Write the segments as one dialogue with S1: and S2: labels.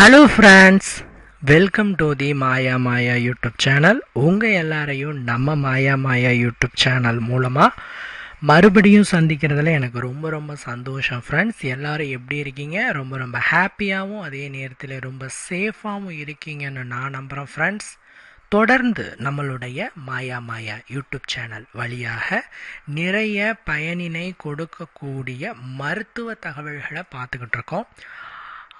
S1: Hello friends welcome to the Maya Maya YouTube channel உங்கள் எல்லாரையும் நம்ம மாயா மாயா யூடியூப் சேனல் மூலமாக மறுபடியும் சந்திக்கிறதுல எனக்கு ரொம்ப ரொம்ப சந்தோஷம் ஃப்ரெண்ட்ஸ் எல்லாரும் எப்படி இருக்கீங்க? ரொம்ப ரொம்ப ஹாப்பியாகவும் அதே நேரத்தில் ரொம்ப சேஃபாகவும் இருக்கீங்கன்னு நான் நம்புகிறேன் ஃப்ரெண்ட்ஸ் தொடர்ந்து நம்மளுடைய மாயா மாயா யூடியூப் சேனல் வழியாக நிறைய பயனினை கொடுக்கக்கூடிய மருத்துவ தகவல்களை பார்த்துக்கிட்டு இருக்கோம்.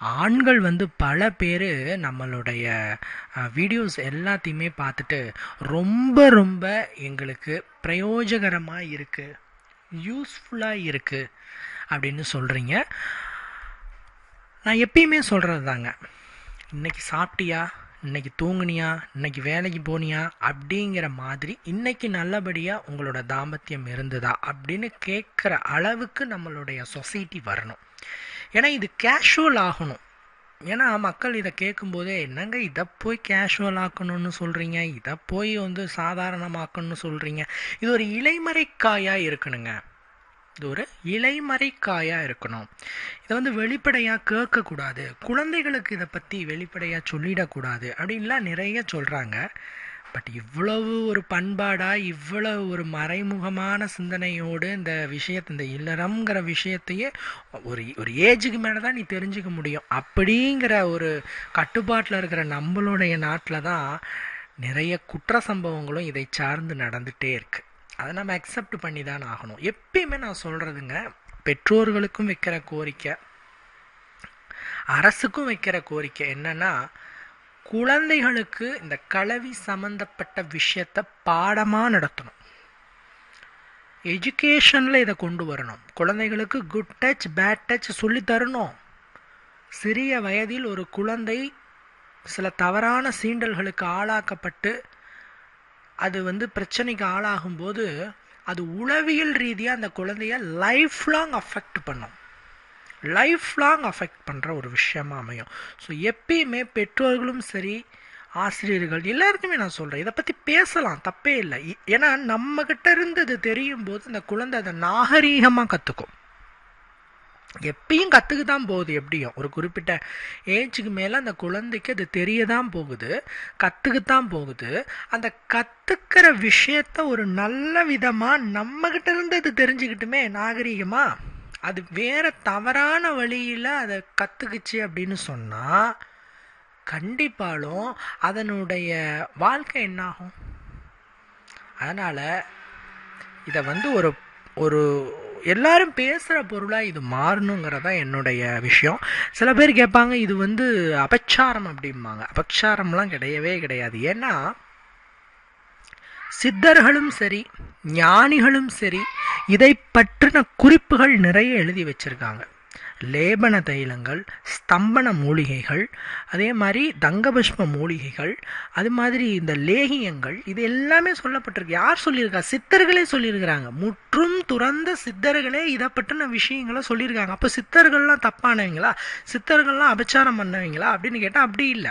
S1: ஆண்கள் வந்து பல பேர் நம்மளுடைய வீடியோஸ் எல்லாத்தையுமே பார்த்துட்டு ரொம்ப ரொம்ப எங்களுக்கு பிரயோஜகரமாக இருக்குது யூஸ்ஃபுல்லாக இருக்குது அப்படின்னு சொல்கிறீங்க நான் எப்பயுமே சொல்கிறது தாங்க. இன்னைக்கு சாப்பிட்டியா? இன்றைக்கி தூங்குனியா? இன்னைக்கு வேலைக்கு போனியா? அப்படிங்கிற மாதிரி இன்றைக்கி நல்லபடியாக உங்களோட தாம்பத்தியம் இருந்ததா அப்படின்னு கேட்குற அளவுக்கு நம்மளுடைய சொசைட்டி வரணும். ஏன்னா இது கேஷுவல் ஆகணும். ஏன்னா மக்கள் இதை கேட்கும்போதே என்னங்க இதை போய் கேஷுவல் ஆக்கணும்னு சொல்கிறீங்க இதை போய் வந்து சாதாரணமாக்கணும்னு சொல்கிறீங்க இது ஒரு இலைமறைக்காயாக இருக்கணுங்க. இது ஒரு இலைமறைக்காயாக இருக்கணும். இதை வந்து வெளிப்படையாக கேட்கக்கூடாது. குழந்தைகளுக்கு இதை பற்றி வெளிப்படையாக சொல்லிடக்கூடாது. அப்படின்லாம் நிறைய சொல்கிறாங்க பட் இவ்வளவு ஒரு பண்பாடாக இவ்வளவு ஒரு மறைமுகமான சிந்தனையோடு இந்த விஷயத்தை இந்த இல்லறம்ங்கிற விஷயத்தையே ஒரு ஒரு ஏஜுக்கு மேலே தான் நீ தெரிஞ்சுக்க முடியும். அப்படிங்கிற ஒரு கட்டுப்பாட்டில் இருக்கிற நம்மளுடைய நாட்டில் தான் நிறைய குற்ற சம்பவங்களும் இதை சார்ந்து நடந்துகிட்டே இருக்குது அதை நம்ம அக்செப்ட் பண்ணி தான் ஆகணும். எப்பயுமே நான் சொல்கிறதுங்க பெற்றோர்களுக்கும் வைக்கிற கோரிக்கை அரசுக்கும் வைக்கிற கோரிக்கை என்னென்னா குழந்தைகளுக்கு இந்த கலவி சம்பந்தப்பட்ட விஷயத்த பாடமாக நடத்தணும். எஜுகேஷனில் இதை கொண்டு வரணும். குழந்தைகளுக்கு குட் டச் பேட் டச் சொல்லி தரணும். சிறிய வயதில் ஒரு குழந்தை சில தவறான சீண்டல்களுக்கு ஆளாக்கப்பட்டு அது வந்து பிரச்சனைக்கு ஆளாகும்போது அது உளவியல் ரீதியாக அந்த குழந்தைய லைஃப் லாங் அஃபெக்ட் பண்ணும். லைஃப் லாங் அஃபெக்ட் பண்ணுற ஒரு விஷயமாக அமையும். ஸோ எப்பயுமே பெற்றோர்களும் சரி ஆசிரியர்கள் எல்லாருக்குமே நான் சொல்கிறேன் இதை பற்றி பேசலாம் தப்பே இல்லை. ஏன்னா நம்மக்கிட்ட இருந்து அது தெரியும் போது இந்த குழந்தை அதை நாகரீகமாக கற்றுக்கும் எப்பயும் கற்றுக்கு தான் போகுது எப்படியும். ஒரு குறிப்பிட்ட ஏஜுக்கு மேலே அந்த குழந்தைக்கு அது தெரிய தான் போகுது கற்றுக்குத்தான் போகுது. அந்த கற்றுக்கிற விஷயத்த ஒரு நல்ல விதமாக நம்மக்கிட்ட இருந்து அது தெரிஞ்சுக்கிட்டுமே நாகரீகமாக அது வேற தவறான வழியில் அதை கற்றுக்குச்சு அப்படின்னு சொன்னால் கண்டிப்பாலும் அதனுடைய வாழ்க்கை என்னாகும்? அதனால் இதை வந்து ஒரு ஒரு எல்லாரும் பேசுகிற பொருளாக இது மாறணுங்கிறதான் என்னுடைய விஷயம். சில பேர் கேட்பாங்க இது வந்து அபச்சாரம் அப்படிம்பாங்க. அபச்சாரம்லாம் கிடையவே கிடையாது. ஏன்னா சித்தர்களும் சரி ஞானிகளும் சரி இதை பற்றின குறிப்புகள் நிறைய எழுதி வச்சிருக்காங்க. லேபன தைலங்கள் ஸ்தம்பன மூலிகைகள் அதே மாதிரி தங்கபஷ்ம மூலிகைகள் அது மாதிரி இந்த லேகியங்கள் இது எல்லாமே சொல்லப்பட்டிருக்கு. யார் சொல்லியிருக்கா? சித்தர்களே சொல்லியிருக்கிறாங்க. முற்றும் துறந்த சித்தர்களே இதை பற்றின விஷயங்களை சொல்லியிருக்காங்க. அப்போ சித்தர்கள்லாம் தப்பானவங்களா? சித்தர்கள்லாம் அபச்சாரம் பண்ணவங்களா? அப்படின்னு கேட்டால் அப்படி இல்லை.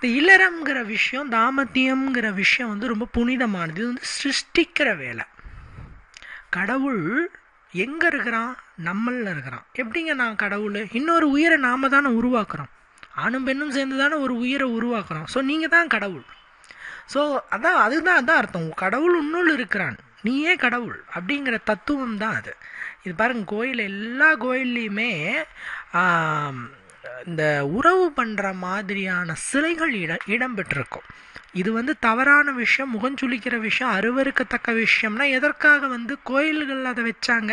S1: இந்த இல்லறம்ங்கிற விஷயம் தாமத்தியம்ங்கிற விஷயம் வந்து ரொம்ப புனிதமானது. இது வந்து சிருஷ்டிக்கிற வேலை. கடவுள் எங்கே இருக்கிறான்? நம்மளில் இருக்கிறான். எப்படிங்க நான் கடவுள்? இன்னொரு உயிரை நாம தானே உருவாக்குறோம். ஆணும் பெண்ணும் சேர்ந்து தானே ஒரு உயிரை உருவாக்குறோம். ஸோ நீங்கள் தான் கடவுள். ஸோ அதான் அதுதான் அதான் அர்த்தம். கடவுள் உன்னுள் இருக்கிறான். நீயே கடவுள் அப்படிங்கிற தத்துவம் தான் அது. இது பாருங்கள் கோயில் எல்லா கோயில்லையுமே இந்த உறவு பண்ணுற மாதிரியான சிலைகள் இட இடம்பெற்றிருக்கும். இது வந்து தவறான விஷயம் முகஞ்சுளிக்கிற விஷயம் அருவறுக்கத்தக்க விஷயம்னா எதற்காக வந்து கோயில்கள் அதை வச்சாங்க?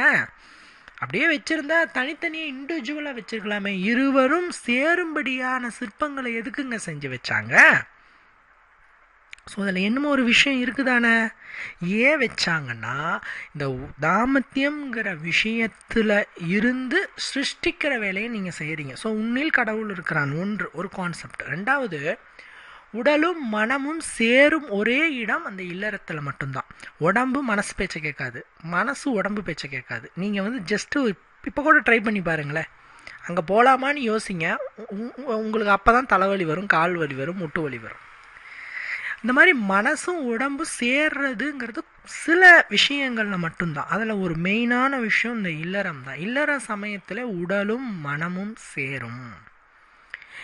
S1: அப்படியே வச்சுருந்தா தனித்தனியாக இண்டிவிஜுவலாக வச்சிருக்கலாமே. இருவரும் சேரும்படியான சிற்பங்களை எதுக்குங்க செஞ்சு வச்சாங்க? ஸோ அதில் என்னமோ ஒரு விஷயம் இருக்குதானே? ஏன் வச்சாங்கன்னா இந்த தாமத்தியம்ங்கிற விஷயத்தில் இருந்து சிருஷ்டிக்கிற வேலையை நீங்கள் செய்கிறீங்க ஸோ உன்னில் கடவுள் இருக்கிறான் ஒன்று ஒரு கான்செப்ட் ரெண்டாவது உடலும் மனமும் சேரும் ஒரே இடம் அந்த இல்லறத்தில் மட்டும்தான். உடம்பு மனசு பேச்சை கேட்காது. மனசு உடம்பு பேச்சை கேட்காது. நீங்கள் வந்து ஜஸ்ட்டு இப்போ கூட ட்ரை பண்ணி பாருங்களேன். அங்கே போகலாமான்னு யோசிங்க. உங்களுக்கு அப்போ தான் தலைவலி வரும் கால் வலி வரும் முட்டு வலி வரும். இந்த மாதிரி மனசும் உடம்பும் சேர்றதுங்கிறது சில விஷயங்களில் மட்டும்தான். அதில் ஒரு மெயினான விஷயம் இந்த இல்லறம் தான் இல்லற சமயத்தில் உடலும் மனமும் சேரும்.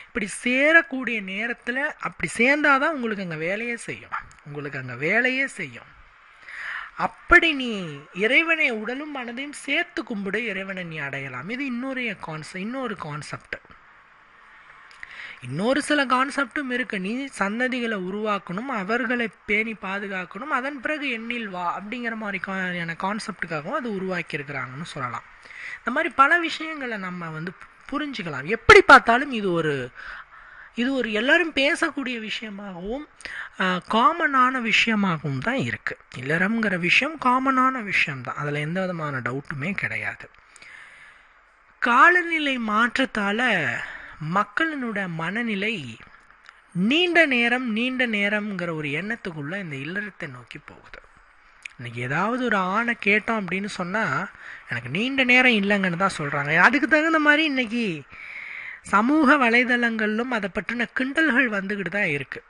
S1: இப்படி சேரக்கூடிய நேரத்தில் அப்படி சேர்ந்தாதான் உங்களுக்கு அங்கே வேலையே செய்யும். உங்களுக்கு அங்கே வேலையே செய்யும். அப்படி நீ இறைவனை உடலும் மனதையும் சேர்த்து கும்பிடு இறைவனை நீ அடையலாம். இது இன்னொரு கான்செப்ட் இன்னொரு கான்செப்ட் இன்னொரு சில கான்செப்டும் இருக்கு. நீ சந்ததிகளை உருவாக்கணும் அவர்களை பேணி பாதுகாக்கணும் அதன் பிறகு எண்ணில் வா அப்படிங்கிற மாதிரியான கான்செப்டுக்காகவும் அது உருவாக்கியிருக்கிறாங்கன்னு சொல்லலாம். இந்த மாதிரி பல விஷயங்களை நம்ம வந்து புரிஞ்சுக்கலாம். எப்படி பார்த்தாலும் இது ஒரு இது ஒரு எல்லாரும் பேசக்கூடிய விஷயமாகவும் காமனான விஷயமாகவும் தான் இருக்குது இல்லறம்ங்கிற விஷயம் காமனான விஷயம்தான். அதில் எந்த விதமான டவுட்டுமே கிடையாது. காலநிலை மாற்றத்தால் மக்களினோட மனநிலை நீண்ட நேரம் நீண்ட நேரம்ங்கிற ஒரு எண்ணத்துக்குள்ளே இந்த இல்லறத்தை நோக்கி போகுது. இன்னைக்கு ஏதாவது ஒரு ஆணை கேட்டோம் அப்படின்னு சொன்னால் எனக்கு நீண்ட நேரம் இல்லைங்கன்னு தான் சொல்கிறாங்க அதுக்கு தகுந்த மாதிரி இன்றைக்கி சமூக வலைதளங்களிலும் அதை பற்றின கிண்டல்கள் வந்துக்கிட்டு தான் இருக்குது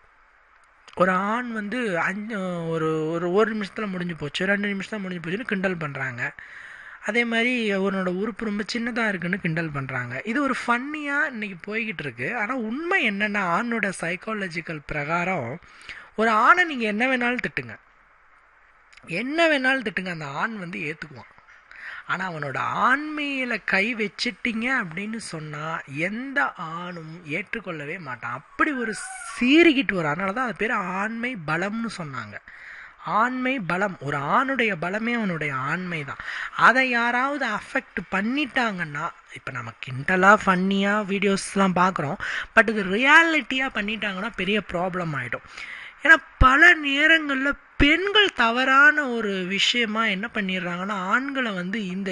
S1: ஒரு ஆண் வந்து அஞ்சு ஒரு ஒரு ஒரு நிமிஷத்தில் முடிஞ்சு போச்சு ரெண்டு நிமிஷத்தில் முடிஞ்சு போச்சுன்னு கிண்டல் பண்ணுறாங்க அதே மாதிரி அவனோட உறுப்பு ரொம்ப சின்னதாக இருக்குன்னு கிண்டல் பண்ணுறாங்க இது ஒரு ஃபன்னியாக இன்றைக்கி போய்கிட்டு இருக்குது ஆனால் உண்மை என்னென்னா ஆணோட சைக்காலஜிக்கல் பிரகாரம் ஒரு ஆணை நீங்கள் என்ன வேணாலும் திட்டுங்க. என்ன வேணாலும் திட்டுங்க. அந்த ஆண் வந்து ஏற்றுக்குவான் ஆனால் அவனோட ஆண்மையில் கை வச்சிட்டிங்க அப்படின்னு சொன்னால் எந்த ஆணும் ஏற்றுக்கொள்ளவே மாட்டான். அப்படி ஒரு சீறிக்கிட்டு வரும். அதனால தான் அது பேர் ஆண்மை பலம்னு சொன்னாங்க. ஆண்மை பலம். ஒரு ஆணுடைய பலமே அவனுடைய ஆண்மை தான். அதை யாராவது அஃபெக்ட் பண்ணிட்டாங்கன்னா இப்போ நம்ம கிண்டலாக ஃபன்னியாக வீடியோஸ்லாம் பார்க்குறோம் பட் இது ரியாலிட்டியாக பண்ணிட்டாங்கன்னா பெரிய ப்ராப்ளம் ஆகிடும் ஏன்னா பல நேரங்களில் பெண்கள் தவறான ஒரு விஷயமா என்ன பண்ணிடுறாங்கன்னா ஆண்களை வந்து இந்த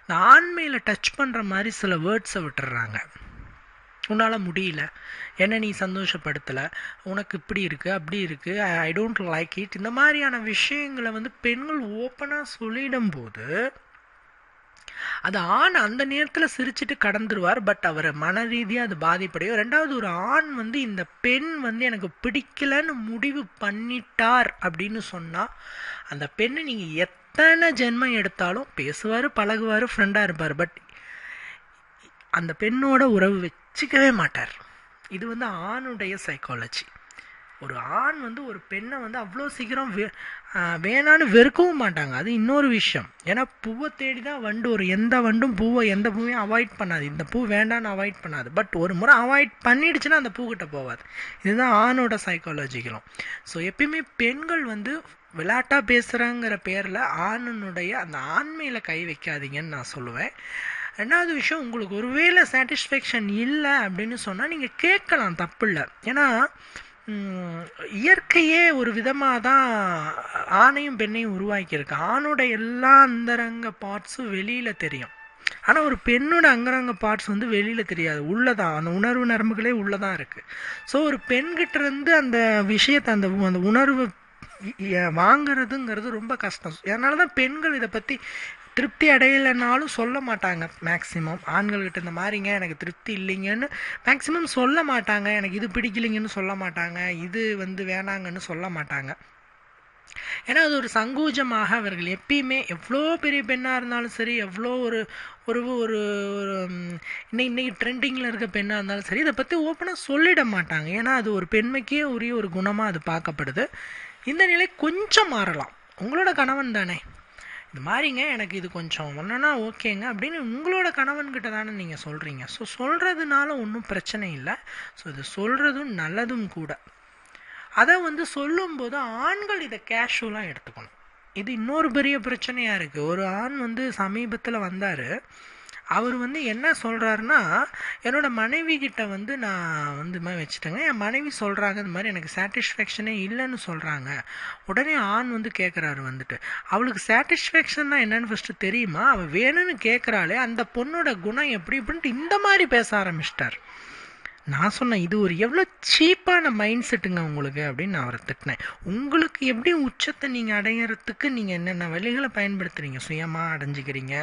S1: இந்த ஆண்மையில் டச் பண்ணுற மாதிரி சில வேர்ட்ஸை விட்டுறாங்க உன்னால் முடியல. என்ன நீ சந்தோஷப்படுத்தலை. உனக்கு இப்படி இருக்குது அப்படி இருக்குது ஐ டோன்ட் லைக் இட் இந்த மாதிரியான விஷயங்களை வந்து பெண்கள் ஓப்பனாக சொல்லிடும்போது அது ஆண் அந்த நேரத்தில் சிரிச்சுட்டு கடந்துருவார் பட் அவர் மன ரீதியாக அது பாதிப்படையும். ரெண்டாவது ஒரு ஆண் வந்து இந்த பெண் வந்து எனக்கு பிடிக்கலன்னு முடிவு பண்ணிட்டார் அப்படின்னு சொன்னால் அந்த பெண்ணை நீங்கள் எத்தனை ஜென்மம் எடுத்தாலும் பேசுவார் பழகுவார் ஃப்ரெண்டாக இருப்பார் பட் அந்த பெண்ணோட உறவு வச்சுக்கவே மாட்டார். இது வந்து ஆணுடைய சைக்காலஜி ஒரு ஆண் வந்து ஒரு பெண்ணை வந்து அவ்வளோ சீக்கிரம் வே வேணான்னு வெறுக்கவும் மாட்டாங்க. அது இன்னொரு விஷயம். ஏன்னா பூவை தேடி தான் வண்டு ஒரு எந்த வண்டும் பூவை எந்த பூவையும் அவாய்ட் பண்ணாது. இந்த பூ வேண்டான்னு அவாய்ட் பண்ணாது. பட் ஒரு முறை அவாய்ட் பண்ணிடுச்சுன்னா அந்த பூக்கிட்ட போகாது இதுதான் ஆணோட சைக்காலஜிக்கலும் ஸோ எப்பயுமே பெண்கள் வந்து விளையாட்டாக பேசுகிறாங்கிற பேரில் ஆணனுடைய அந்த ஆண்மையில் கை வைக்காதீங்கன்னு நான் சொல்லுவேன். ரெண்டாவது விஷயம் உங்களுக்கு ஒருவேளை சாட்டிஸ்ஃபேக்ஷன் இல்லை அப்படின்னு சொன்னால் நீங்கள் கேட்கலாம் தப்பு இல்லை ஏன்னா இயற்கையே ஒரு விதமாக தான் ஆணையும் பெண்ணையும் உருவாக்கியிருக்கு. ஆணோட எல்லா அந்தரங்க பார்ட்ஸும் வெளியில் தெரியும். ஆனால் ஒரு பெண்ணோட அங்கரங்க பார்ட்ஸ் வந்து வெளியில் தெரியாது. உள்ளே தான் அந்த உணர்வு நரம்புகளே உள்ளே தான் இருக்குது ஸோ ஒரு பெண்கிட்ட இருந்து அந்த விஷயத்தை அந்த அந்த உணர்வு வாங்குறதுங்கிறது ரொம்ப கஷ்டம். அதனால தான் பெண்கள் இதை பற்றி திருப்தி அடையலைனாலும் சொல்ல மாட்டாங்க. மேக்ஸிமம் ஆண்கள்கிட்ட இந்த மாதிரிங்க எனக்கு திருப்தி இல்லைங்கன்னு மேக்ஸிமம் சொல்ல மாட்டாங்க. எனக்கு இது பிடிக்கலைங்கன்னு சொல்ல மாட்டாங்க. இது வந்து வேணாங்கன்னு சொல்ல மாட்டாங்க. ஏன்னா அது ஒரு சங்கூஜமாக அவர்கள் எப்பயுமே எவ்வளோ பெரிய பெண்ணாக இருந்தாலும் சரி எவ்வளோ ஒரு ஒரு ஒரு ஒரு இன்னைக்கு இன்னைக்கு ட்ரெண்டிங்கில் இருக்க பெண்ணாக இருந்தாலும் சரி இதை பற்றி ஓப்பனாக சொல்லிட மாட்டாங்க. ஏன்னா அது ஒரு பெண்மைக்கே உரிய ஒரு குணமாக அது பார்க்கப்படுது. இந்த நிலை கொஞ்சம் மாறலாம். உங்களோட கணவன் தானே? இது மாதிரிங்க எனக்கு இது கொஞ்சம் ஒன்றுனா ஓகேங்க அப்படின்னு உங்களோட கணவன்கிட்ட தானே நீங்கள் சொல்கிறீங்க ஸோ சொல்கிறதுனால ஒன்றும் பிரச்சனை இல்லை. ஸோ இது சொல்கிறதும் நல்லதும் கூட. அதை வந்து சொல்லும்போது ஆண்கள் இதை கேஷுவலாக எடுத்துக்கணும். இது இன்னொரு பெரிய பிரச்சனையாக இருக்குது ஒரு ஆண் வந்து சமீபத்தில் வந்தார். அவர் வந்து என்ன சொல்கிறாருன்னா என்னோடய மனைவி கிட்ட வந்து நான் வந்து மாதிரி வச்சுட்டேங்க. என் மனைவி சொல்கிறாங்க இந்த மாதிரி எனக்கு சாட்டிஸ்ஃபேக்ஷனே இல்லைன்னு சொல்கிறாங்க உடனே ஆண் வந்து கேட்குறாரு வந்துட்டு. அவளுக்கு சாட்டிஸ்ஃபேக்ஷன்னா என்னன்னு ஃபஸ்ட்டு தெரியுமா? அவள் வேணும்னு கேட்குறாளே அந்த பொண்ணோட குணம் எப்படி இப்படின்ட்டு இந்த மாதிரி பேச ஆரம்பிச்சிட்டார். நான் சொன்னேன் இது ஒரு எவ்வளோ சீப்பான மைண்ட் செட்டுங்க உங்களுக்கு அப்படின்னு நான் அவரை திட்டினேன். உங்களுக்கு எப்படி உச்சத்தை நீங்கள் அடையிறதுக்கு நீங்கள் என்னென்ன வழிகளை பயன்படுத்துகிறீங்க சுயமாக அடைஞ்சிக்கிறீங்க.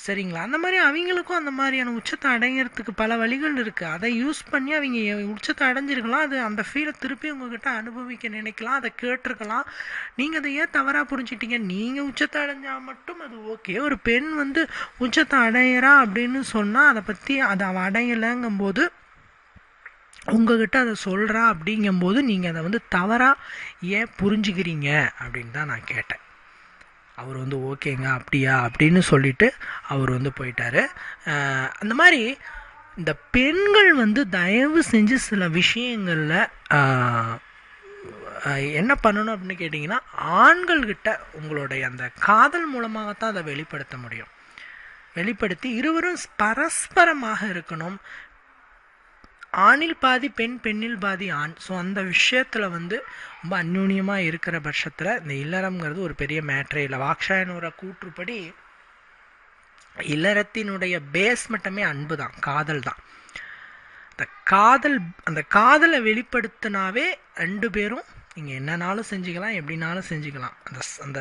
S1: சரிங்களா? அந்த மாதிரி அவங்களுக்கும் அந்த மாதிரியான உச்சத்தை அடையிறதுக்கு பல வழிகள் இருக்குது அதை யூஸ் பண்ணி அவங்க உச்சத்தை அடைஞ்சிருக்கலாம். அது அந்த ஃபீலை திருப்பி உங்ககிட்ட அனுபவிக்க நினைக்கலாம். அதை கேட்டிருக்கலாம். நீங்கள் அதை ஏன் தவறாக புரிஞ்சிட்டீங்க நீங்கள் உச்சத்தை அடைஞ்சால் மட்டும் அது ஓகே ஒரு பெண் வந்து உச்சத்தை அடையிறா அப்படின்னு சொன்னால் அதை பற்றி அதை அவள் அடையலைங்கும்போது உங்ககிட்ட அதை சொல்கிறா அப்படிங்கும்போது நீங்கள் அதை வந்து தவறாக ஏன் புரிஞ்சுக்கிறீங்க அப்படின்னு தான் நான் கேட்டேன். அவர் வந்து ஓகேங்க அப்படியா அப்படின்னு சொல்லிட்டு அவர் வந்து போயிட்டார். அந்த மாதிரி இந்த பெண்கள் வந்து தயவு செஞ்சு சில விஷயங்களில் என்ன பண்ணணும் அப்படின்னு கேட்டிங்கன்னா ஆண்கள்கிட்ட உங்களுடைய அந்த காதல் மூலமாகத்தான் அதை வெளிப்படுத்த முடியும். வெளிப்படுத்தி இருவரும் பரஸ்பரமாக இருக்கணும். ஆணில் பாதி பெண் பெண்ணில் பாதி ஆண். ஸோ அந்த விஷயத்தில் வந்து ரொம்ப அந்யூன்யமாக இருக்கிற பட்சத்தில் இந்த இல்லறம்ங்கிறது ஒரு பெரிய மேட்ரே இல்லை. வாக்ஷாயனோட கூற்றுப்படி இல்லறத்தினுடைய பேஸ் மட்டுமே அன்பு தான் காதல் தான். அந்த காதல் அந்த காதலை வெளிப்படுத்தினாவே ரெண்டு பேரும் நீங்கள் என்னன்னாலும் செஞ்சுக்கலாம் எப்படினாலும் செஞ்சுக்கலாம். அந்த அந்த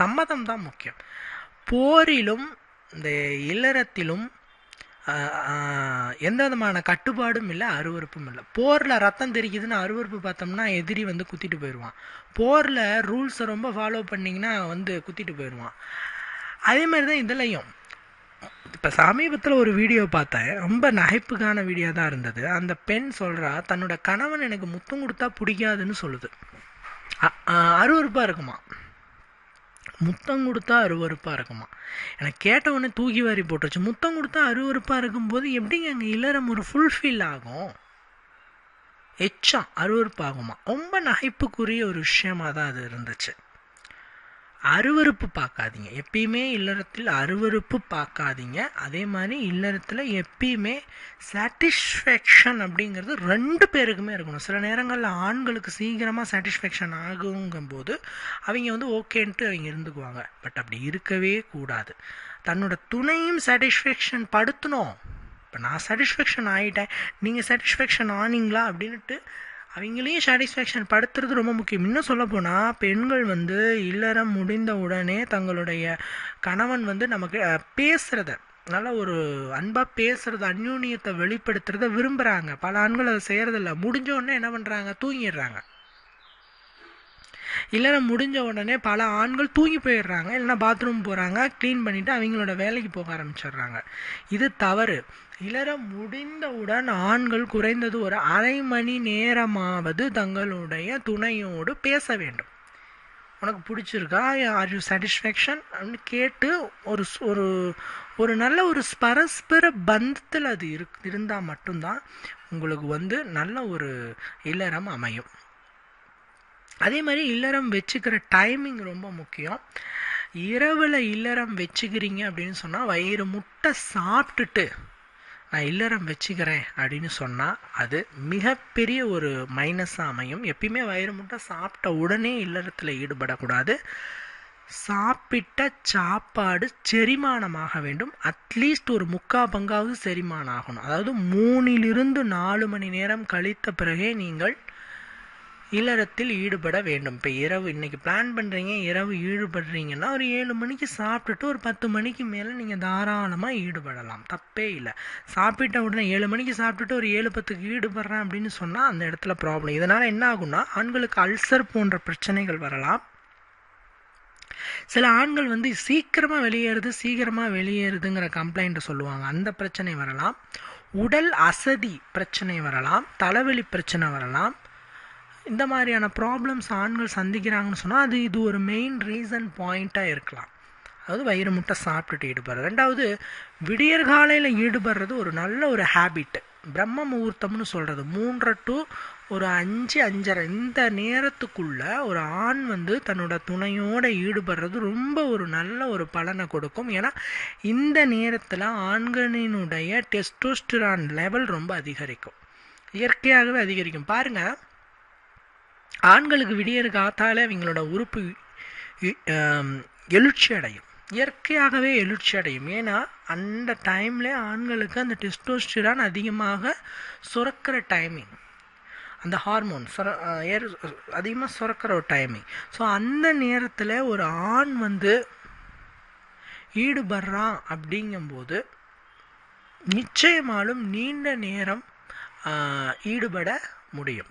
S1: சம்மதம் தான் முக்கியம். போரிலும் இந்த இல்லறத்திலும் எந்த விதமான கட்டுப்பாடும் இல்லை அருவருப்பும் இல்லை. போரில் ரத்தம் தெரிக்குதுன்னு அருவருப்பு பார்த்தோம்னா எதிரி வந்து குத்திட்டு போயிடுவான் போரில் ரூல்ஸை ரொம்ப ஃபாலோ பண்ணிங்கன்னா வந்து குத்திட்டு போயிடுவான் அதே மாதிரி தான் இதுலையும். இப்போ சமீபத்தில் ஒரு வீடியோ பார்த்தேன். ரொம்ப நகைப்புக்கான வீடியோ தான் இருந்தது. அந்த பெண் சொல்கிறா தன்னோட கணவன் எனக்கு முத்தம் கொடுத்தா பிடிக்காதுன்னு சொல்லுது. அருவருப்பாக இருக்குமா? முத்தம் கொடுத்தா அருவறுப்பாக இருக்குமா? எனக்கு கேட்ட உடனே தூக்கி வாரி போட்டுருச்சு. முத்தம் கொடுத்தா அருவறுப்பாக இருக்கும்போது எப்படிங்க அங்கே இல்லறம் ஒரு ஃபுல்ஃபில் ஆகும்? எச்சம் அருவருப்பாகுமா? ரொம்ப நகைப்புக்குரிய ஒரு விஷயமா தான் அது இருந்துச்சு. அருவருப்பு பார்க்காதீங்க. எப்பயுமே இல்லறத்தில் அருவருப்பு பார்க்காதீங்க. அதே மாதிரி இல்லறத்தில் எப்பயுமே சாட்டிஸ்ஃபேக்ஷன் அப்படிங்கிறது ரெண்டு பேருக்குமே இருக்கணும். சில நேரங்களில் ஆண்களுக்கு சீக்கிரமாக சாட்டிஸ்ஃபேக்ஷன் ஆகுங்கும்போது அவங்க வந்து ஓகேன்ட்டு அவங்க இருந்துக்குவாங்க. பட் அப்படி இருக்கவே கூடாது. தன்னோட துணையும் சாட்டிஸ்ஃபேக்ஷன் படுத்தணும். இப்போ நான் சாட்டிஸ்ஃபேக்ஷன் ஆகிட்டேன் நீங்கள் சாட்டிஸ்ஃபேக்ஷன் ஆனீங்களா அப்படின்ட்டு அவங்களையும் சாட்டிஸ்ஃபேக்ஷன் படுத்துறது ரொம்ப முக்கியம். இன்னும் சொல்லப்போனால் பெண்கள் வந்து இல்லறம் முடிந்த உடனே தங்களுடைய கணவன் வந்து நமக்கு பேசுகிறத நல்ல ஒரு அன்பாக பேசுறது அந்யூன்யத்தை வெளிப்படுத்துறத விரும்புகிறாங்க பல ஆண்கள் அதை செய்கிறதில்ல முடிஞ்ச உடனே என்ன பண்ணுறாங்க தூங்கிடுறாங்க. இல்லைன்னா முடிஞ்ச உடனே பல ஆண்கள் தூங்கி போயிடுறாங்க. இல்லைன்னா பாத்ரூம் போகிறாங்க க்ளீன் பண்ணிவிட்டு அவங்களோட வேலைக்கு போக ஆரம்பிச்சிடுறாங்க. இது தவறு. இளரம் முடிந்தவுடன் ஆண்கள் குறைந்தது ஒரு அரை மணி நேரமாவது தங்களுடைய துணையோடு பேச வேண்டும். உனக்கு பிடிச்சிருக்கா? ஆர் யூ சாட்டிஸ்ஃபேக்ஷன் அப்படின்னு கேட்டு ஒரு ஒரு ஒரு நல்ல ஒரு பரஸ்பர பந்தத்தில் அது இரு இருந்தால் மட்டும்தான் உங்களுக்கு வந்து நல்ல ஒரு இல்லறம் அமையும். அதே மாதிரி இல்லறம் வச்சுக்கிற டைமிங் ரொம்ப முக்கியம். இரவில் இல்லறம் வச்சுக்கிறீங்க அப்படின்னு சொன்னால் வயிறு முட்டை சாப்பிட்டுட்டு நான் இல்லறம் வச்சுக்கிறேன் அப்படின்னு சொன்னால் அது மிகப்பெரிய ஒரு மைனஸாக அமையும். எப்பயுமே வயிறு முட்டை சாப்பிட்ட உடனே இல்லறத்தில் ஈடுபடக்கூடாது. சாப்பிட்ட சாப்பாடு செரிமானமாக வேண்டும். அட்லீஸ்ட் ஒரு முக்கா பங்காவது செரிமானம் ஆகணும். அதாவது மூணிலிருந்து நாலு மணி நேரம் கழித்த பிறகே நீங்கள் இல்லறத்தில் ஈடுபட வேண்டும். இப்போ இரவு இன்னைக்கு பிளான் பண்ணுறீங்க இரவு ஈடுபடுறீங்கன்னா ஒரு ஏழு மணிக்கு சாப்பிட்டுட்டு ஒரு பத்து மணிக்கு மேலே நீங்கள் தாராளமாக ஈடுபடலாம். தப்பே இல்லை. சாப்பிட்ட உடனே ஏழு மணிக்கு சாப்பிட்டுட்டு ஒரு ஏழு பத்துக்கு ஈடுபடுறேன் அப்படின்னு சொன்னால் அந்த இடத்துல ப்ராப்ளம் இதனால் என்ன ஆகும்னா ஆண்களுக்கு அல்சர் போன்ற பிரச்சனைகள் வரலாம். சில ஆண்கள் வந்து சீக்கிரமாக வெளியேறுது சீக்கிரமாக வெளியேறுதுங்கிற கம்ப்ளைண்ட்டை சொல்லுவாங்க. அந்த பிரச்சனை வரலாம். உடல் அசதி பிரச்சனை வரலாம். தலைவலி பிரச்சனை வரலாம். இந்த மாதிரியான ப்ராப்ளம்ஸ் ஆண்கள் சந்திக்கிறாங்கன்னு சொன்னால் அது இது ஒரு மெயின் ரீசன் பாயிண்ட்டாக இருக்கலாம். அதாவது வயிறு முட்டை சாப்பிட்டுட்டு ஈடுபடுறது. ரெண்டாவது விடியற் காலையில் ஈடுபடுறது ஒரு நல்ல ஒரு ஹேபிட்டு பிரம்ம முகூர்த்தம்னு சொல்கிறது மூன்றரை டு ஒரு அஞ்சு அஞ்சரை இந்த நேரத்துக்குள்ள ஒரு ஆண் வந்து தன்னோட துணையோடு ஈடுபடுறது ரொம்ப ஒரு நல்ல ஒரு பலனை கொடுக்கும். ஏன்னா இந்த நேரத்தில் ஆண்களினுடைய டெஸ்டோஸ்டிரான் லெவல் ரொம்ப அதிகரிக்கும். இயற்கையாகவே அதிகரிக்கும். பாருங்கள் ஆண்களுக்கு விடியற காத்தாலே அவங்களோட உறுப்பு எழுச்சி அடையும் இயற்கையாகவே எழுச்சி அடையும் ஏன்னா அந்த டைமில் ஆண்களுக்கு அந்த டெஸ்டோஸ்டிரான் அதிகமாக சுரக்கிற டைமிங் அந்த ஹார்மோன் சுர ஏர் அதிகமாக சுரக்கிற ஒரு டைமிங் ஸோ அந்த நேரத்தில் ஒரு ஆண் வந்து ஈடுபடுறான் அப்படிங்கும்போது நிச்சயமாலும் நீண்ட நேரம் ஈடுபட முடியும்.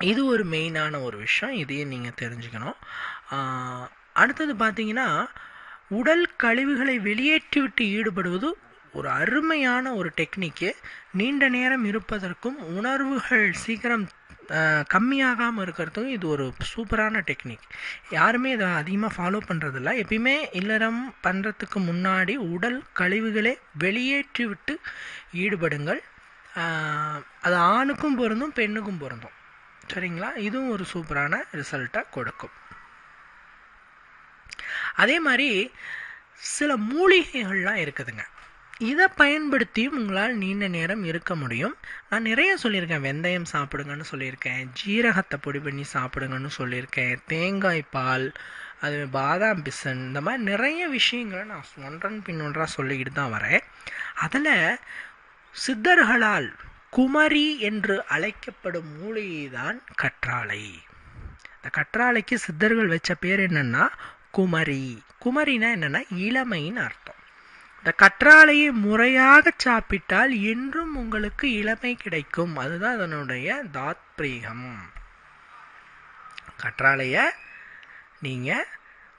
S1: இது ஒரு மெயினான ஒரு விஷயம். இதையும் நீங்கள் தெரிஞ்சுக்கணும். அடுத்தது பார்த்தீங்கன்னா உடல் கழிவுகளை வெளியேற்றிவிட்டு ஈடுபடுவது ஒரு அருமையான ஒரு டெக்னிக்கு நீண்ட நேரம் இருப்பதற்கும் உணர்வுகள் சீக்கிரம் கம்மியாகாமல் இருக்கிறதுக்கும் இது ஒரு சூப்பரான டெக்னிக் யாருமே இதை அதிகமாக ஃபாலோ பண்ணுறதில்ல எப்பயுமே இல்லறம் பண்ணுறதுக்கு முன்னாடி உடல் கழிவுகளை வெளியேற்றி விட்டு ஈடுபடுங்கள். அது ஆணுக்கும் பொருந்தும் பெண்ணுக்கும் பொருந்தும். சரிங்களா? இதுவும் ஒரு சூப்பரான ரிசல்ட்டை கொடுக்கும். அதே மாதிரி சில மூலிகைகள்லாம் இருக்குதுங்க. இதை பயன்படுத்தியும் உங்களால் நீண்ட நேரம் இருக்க முடியும். நான் நிறைய சொல்லியிருக்கேன். வெந்தயம் சாப்பிடுங்கன்னு சொல்லியிருக்கேன். ஜீரகத்தை பொடி பண்ணி சாப்பிடுங்கன்னு சொல்லியிருக்கேன். தேங்காய் பால் அது பாதாம் பிசன் இந்த மாதிரி நிறைய விஷயங்களை நான் ஒன்றன் பின் ஒன்றாக சொல்லிக்கிட்டு தான் வரேன். அதில் சித்தர்களால் குமரி என்று அழைக்கப்படும் மூலிகை தான் கற்றாழை. இந்த கற்றாழைக்கு சித்தர்கள் வச்ச பேர் என்னன்னா குமரி. குமரினா என்னன்னா இளமைன்னு அர்த்தம். இந்த கற்றாழையை முறையாக சாப்பிட்டால் என்றும் உங்களுக்கு இளமை கிடைக்கும். அதுதான் அதனுடைய தாத்ரீகம் கற்றாழைய நீங்கள்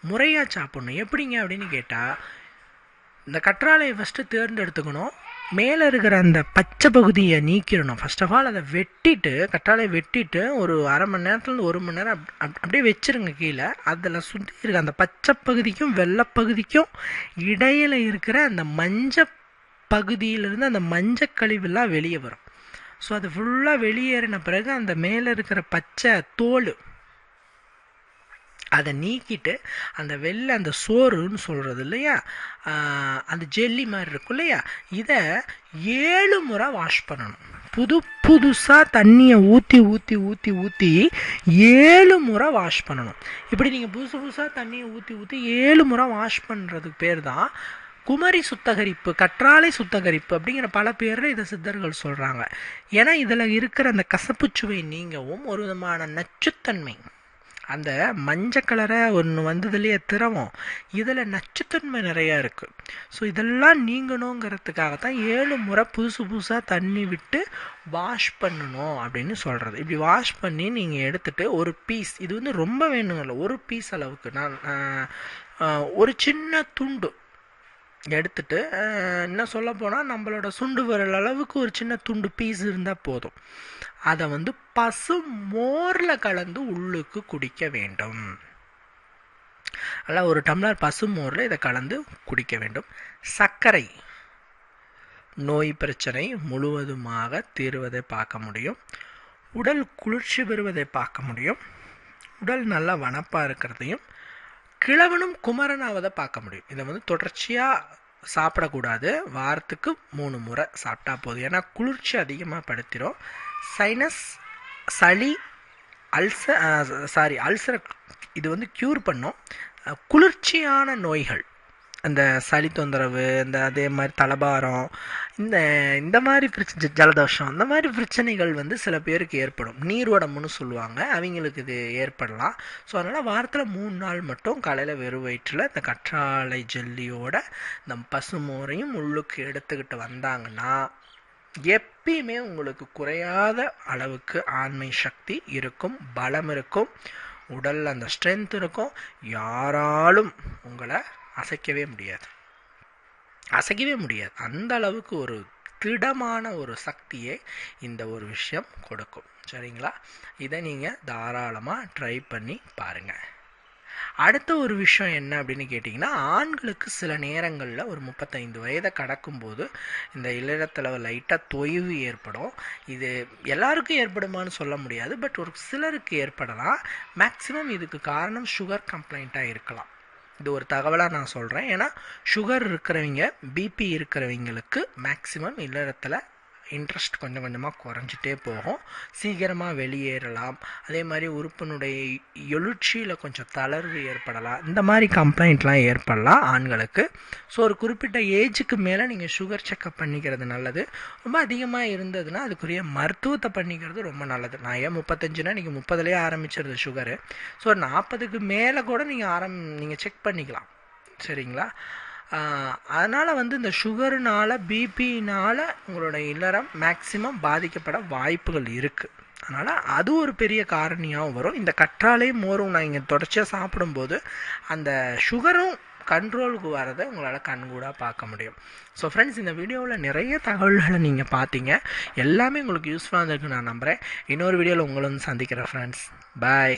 S1: முறையாக சாப்பிடணும். எப்படிங்க அப்படின்னு கேட்டால் இந்த கற்றாழையை ஃபஸ்ட்டு தேர்ந்தெடுத்துக்கணும். மேலே இருக்கிற அந்த பச்சை பகுதியை நீக்கிடணும். ஃபர்ஸ்ட் ஆஃப் ஆல் அதை வெட்டிட்டு கற்றாழையை வெட்டிட்டு ஒரு அரை மணி நேரத்துலேருந்து ஒரு மணி நேரம் அப்படியே வச்சிருங்க கீழே. அதில் சுற்றி இருக்க அந்த பச்சை பகுதிக்கும் வெள்ளை பகுதிக்கும் இடையில் இருக்கிற அந்த மஞ்ச பகுதியிலிருந்து அந்த மஞ்சள் கழிவுலாம் வெளியே வரும். ஸோ அது ஃபுல்லாக வெளியேறின பிறகு அந்த மேலே இருக்கிற பச்சை தோல் அதை நீக்கிட்டு அந்த வெள்ளை அந்த சோறுன்னு சொல்கிறது இல்லையா? அந்த ஜெல்லி மாதிரி இருக்கும் இல்லையா? இதை ஏழு முறை வாஷ் பண்ணணும். புது புதுசாக தண்ணியை ஊற்றி ஊற்றி ஊற்றி ஊற்றி ஏழு முறை வாஷ் பண்ணணும். இப்படி நீங்கள் புதுசு புதுசாக தண்ணியை ஊற்றி ஊற்றி ஏழு முறை வாஷ் பண்ணுறதுக்கு பேர் தான் குமரி சுத்தகரிப்பு கற்றாழை சுத்தகரிப்பு அப்படிங்கிற பல பேரில் இதை சித்தர்கள் சொல்கிறாங்க ஏன்னா இதில் இருக்கிற அந்த கசப்புச்சுவை நீங்கவும் ஒரு விதமான நச்சுத்தன்மை. அந்த மஞ்சள் கலரை ஒன்று வந்ததுலேயே திரவம். இதில் நச்சுத்தன்மை நிறையா இருக்குது ஸோ இதெல்லாம் நீங்கணுங்கிறதுக்காக தான் ஏழு முறை புதுசு புதுசாக தண்ணி விட்டு வாஷ் பண்ணணும் அப்படின்னு சொல்கிறது இப்படி வாஷ் பண்ணி நீங்கள் எடுத்துகிட்டு ஒரு பீஸ் இது வந்து ரொம்ப வேணுங்கல்ல ஒரு பீஸ் அளவுக்கு. நான் ஒரு சின்ன துண்டு எடுத்துட்டு என்ன சொல்ல போனால் நம்மளோட சுண்டு விரல் அளவுக்கு ஒரு சின்ன துண்டு பீஸ் இருந்தால் போதும். அதை வந்து பசு மோரில் கலந்து உள்ளுக்கு குடிக்க வேண்டும். அல்ல ஒரு டம்ளர் பசு மோரில் இதை கலந்து குடிக்க வேண்டும். சர்க்கரை நோய் பிரச்சனை முழுவதுமாக தீர்வதை பார்க்க முடியும். உடல் குளிர்ச்சி பெறுவதை பார்க்க முடியும். உடல் நல்லா வனப்பாக இருக்கிறதையும் கிழவனும் குமரனாவதை பார்க்க முடியும். இதை வந்து தொடர்ச்சியாக சாப்பிடக்கூடாது. வாரத்துக்கு மூணு முறை சாப்பிட்டா போதும். ஏன்னா குளிர்ச்சி அதிகமாக படுத்திடும் சைனஸ் சளி அல்சர் சாரி அல்சரை இது வந்து க்யூர் பண்ணும். குளிர்ச்சியான நோய்கள். அந்த சளி தொந்தரவு இந்த அதே மாதிரி தலபாரம் இந்த இந்த மாதிரி பிரச்சனை ஜலதோஷம் இந்த மாதிரி பிரச்சனைகள் வந்து சில பேருக்கு ஏற்படும். நீர்வடம்னு சொல்லுவாங்க அவங்களுக்கு இது ஏற்படலாம். ஸோ அதனால் வாரத்தில் மூணு நாள் மட்டும் காலையில் வெறும் வயிற்றில் இந்த கற்றாழை ஜெல்லியோட இந்த பசுமோரையும் உள்ளுக்கு எடுத்துக்கிட்டு வந்தாங்கன்னா எப்பயுமே உங்களுக்கு குறையாத அளவுக்கு ஆண்மை சக்தி இருக்கும் பலம் இருக்கும் உடலில் அந்த ஸ்ட்ரென்த் இருக்கும். யாராலும் உங்களை அசைக்கவே முடியாது. அசைக்கவே முடியாது. அந்த அளவுக்கு ஒரு திடமான ஒரு சக்தியை இந்த ஒரு விஷயம் கொடுக்கும். சரிங்களா? இதை நீங்கள் தாராளமாக ட்ரை பண்ணி பாருங்கள் அடுத்த ஒரு விஷயம் என்ன அப்படின்னு கேட்டிங்கன்னா ஆண்களுக்கு சில நேரங்களில் ஒரு முப்பத்தைந்து வயதை கடக்கும்போது இந்த இளத்தில் லைட்டாக தொய்வு ஏற்படும். இது எல்லாருக்கும் ஏற்படுமான்னு சொல்ல முடியாது பட் ஒரு சிலருக்கு ஏற்படலாம். மேக்ஸிமம் இதுக்கு காரணம் சுகர் கம்ப்ளைண்ட்டாக இருக்கலாம். இது ஒரு தகவலாக நான் சொல்கிறேன் ஏன்னா சுகர் இருக்கிறவங்க பிபி இருக்கிறவங்களுக்கு மேக்ஸிமம் இல்லறத்தில் இன்ட்ரெஸ்ட் கொஞ்சம் கொஞ்சமாக குறைஞ்சிட்டே போகும். சீக்கிரமாக வெளியேறலாம். அதே மாதிரி உறுப்பினுடைய எழுச்சியில் கொஞ்சம் தளர்வு ஏற்படலாம். இந்த மாதிரி கம்ப்ளைண்ட்லாம் ஏற்படலாம் ஆண்களுக்கு. ஸோ ஒரு குறிப்பிட்ட ஏஜுக்கு மேலே நீங்கள் சுகர் செக்கப் பண்ணிக்கிறது நல்லது. ரொம்ப அதிகமாக இருந்ததுன்னா அதுக்குரிய மருத்துவத்தை பண்ணிக்கிறது ரொம்ப நல்லது. நான் ஏன் முப்பத்தஞ்சுனா நீங்கள் முப்பதுலேயே ஆரம்பிச்சிருது சுகரு ஸோ நாற்பதுக்கு மேலே கூட நீங்கள் ஆரம் நீங்கள் செக் பண்ணிக்கலாம். சரிங்களா? அதனால் வந்து இந்த சுகருனால் பிபினால் உங்களோட இல்லறம் மேக்சிமம் பாதிக்கப்பட வாய்ப்புகள் இருக்குது அதனால் அது ஒரு பெரிய காரணியாகவும் வரும். இந்த கற்றாழை மோரும் நான் இங்கே தொடர்ச்சியாக சாப்பிடும்போது அந்த சுகரும் கண்ட்ரோலுக்கு வரதை உங்களால் கண்கூடாக பார்க்க முடியும். ஸோ ஃப்ரெண்ட்ஸ் இந்த வீடியோவில் நிறைய தகவல்களை நீங்கள் பார்த்தீங்க. எல்லாமே உங்களுக்கு யூஸ்ஃபுல்லாக இருந்திருக்கு நான் நம்புகிறேன் இன்னொரு வீடியோவில் உங்களை வந்து சந்திக்கிறேன் ஃப்ரெண்ட்ஸ் பாய்